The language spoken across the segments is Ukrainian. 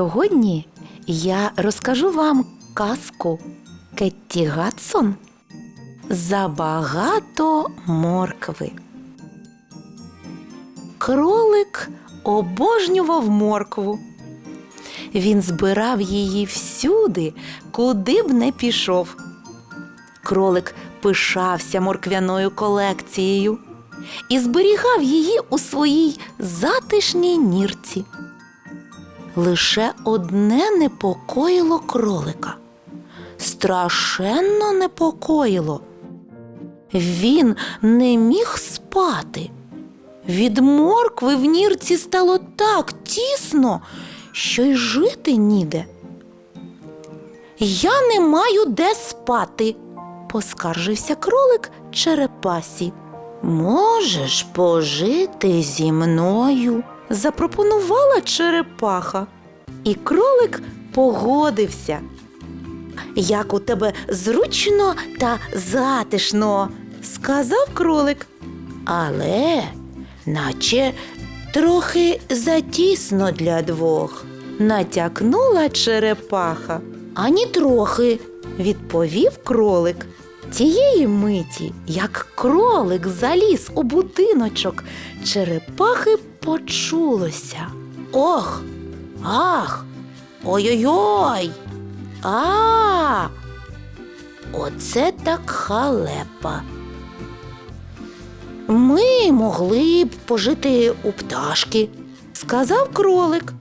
Сьогодні я розкажу вам казку Кетті Гадсон Забагато моркви. Кролик обожнював моркву. Він збирав її всюди, куди б не пішов. Кролик пишався морквяною колекцією і зберігав її у своїй затишній нірці. Лише одне непокоїло кролика. Страшенно непокоїло. Він не міг спати. Від моркви в нірці стало так тісно, що й жити ніде. Я не маю де спати, поскаржився кролик черепасі. Можеш пожити зі мною, запропонувала черепаха. І кролик погодився. Як у тебе зручно та затишно, сказав кролик. Але наче трохи затісно для двох, натякнула черепаха. Ані трохи, відповів кролик. Тієї миті, як кролик заліз у будиночок, черепахи почулося. Ох, ах, ой-ой-ой. А, оце так халепа. Ми могли б пожити у пташки, сказав кролик.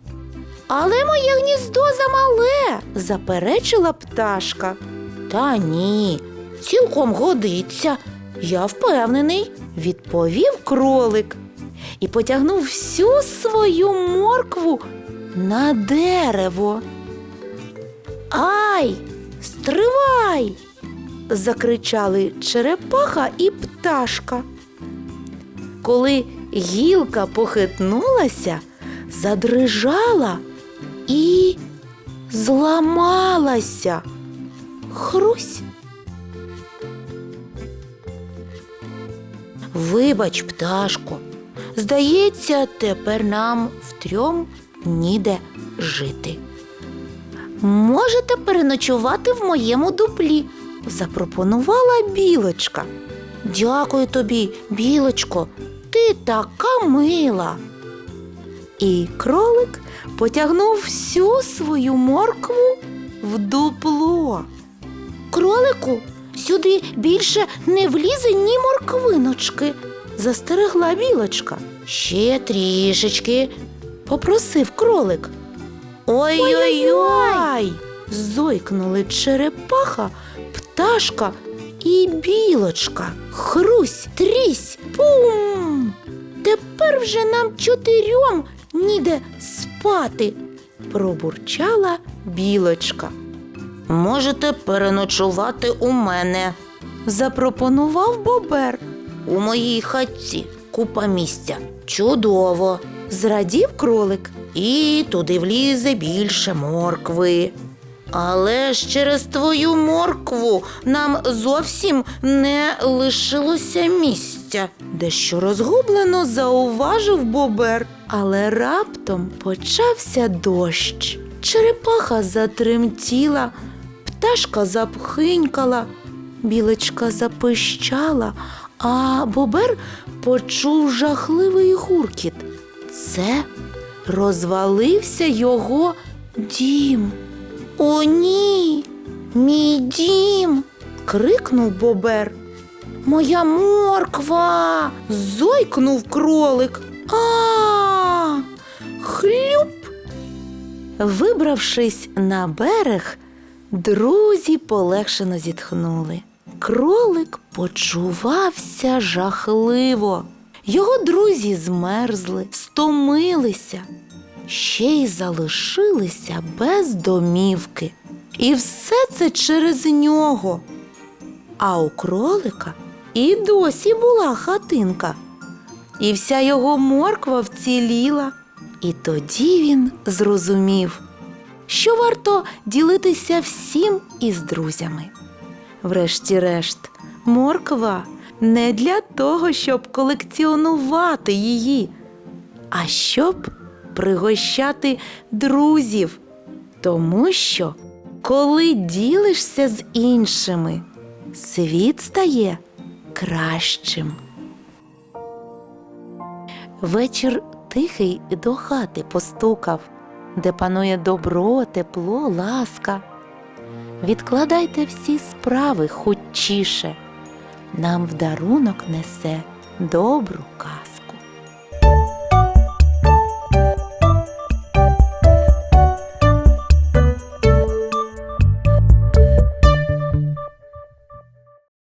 Але моє гніздо замале, заперечила пташка. Та ні, цілком годиться, я впевнений, відповів кролик і потягнув всю свою моркву на дерево. Ай, стривай! закричали черепаха і пташка. Коли гілка похитнулася, задрижала і зламалася. Хрусь. Вибач, пташко, здається, тепер нам втрьом ніде жити. Можете переночувати в моєму дуплі, запропонувала білочка. Дякую тобі, білочко, ти така мила. І кролик потягнув всю свою моркву в дупло. Кролику, сюди більше не влізе ні морквиночки, застерегла білочка. Ще трішечки, попросив кролик. Ой-ой-ой! Зойкнули черепаха, пташка і білочка. Хрусь, трісь, пум. Тепер вже нам чотирьом ніде спати, пробурчала білочка. Можете переночувати у мене, запропонував бобер. У моїй хатці купа місця. Чудово, зрадів кролик. І туди влізе більше моркви. Але ж через твою моркву нам зовсім не лишилося місця. Дещо розгублено зауважив бобер, але раптом почався дощ. Черепаха затремтіла, пташка запхинькала, білочка запищала, а бобер почув жахливий гуркіт. Це розвалився його дім. О, ні, мій дім. крикнув бобер. Моя морква. зойкнув кролик. А, хлюп. Вибравшись на берег, друзі полегшено зітхнули. Кролик почувався жахливо. Його друзі змерзли, стомилися, ще й залишилися без домівки. І все це через нього. А у кролика і досі була хатинка, і вся його морква вціліла. І тоді він зрозумів, що варто ділитися всім із друзями. Врешті-решт, морква не для того, щоб колекціонувати її, а щоб пригощати друзів Тому що, коли ділишся з іншими, світ стає кращим. Вечір тихий до хати постукав, де панує добро, тепло, ласка. Відкладайте всі справи хутчіше, нам в дарунок несе добру казку.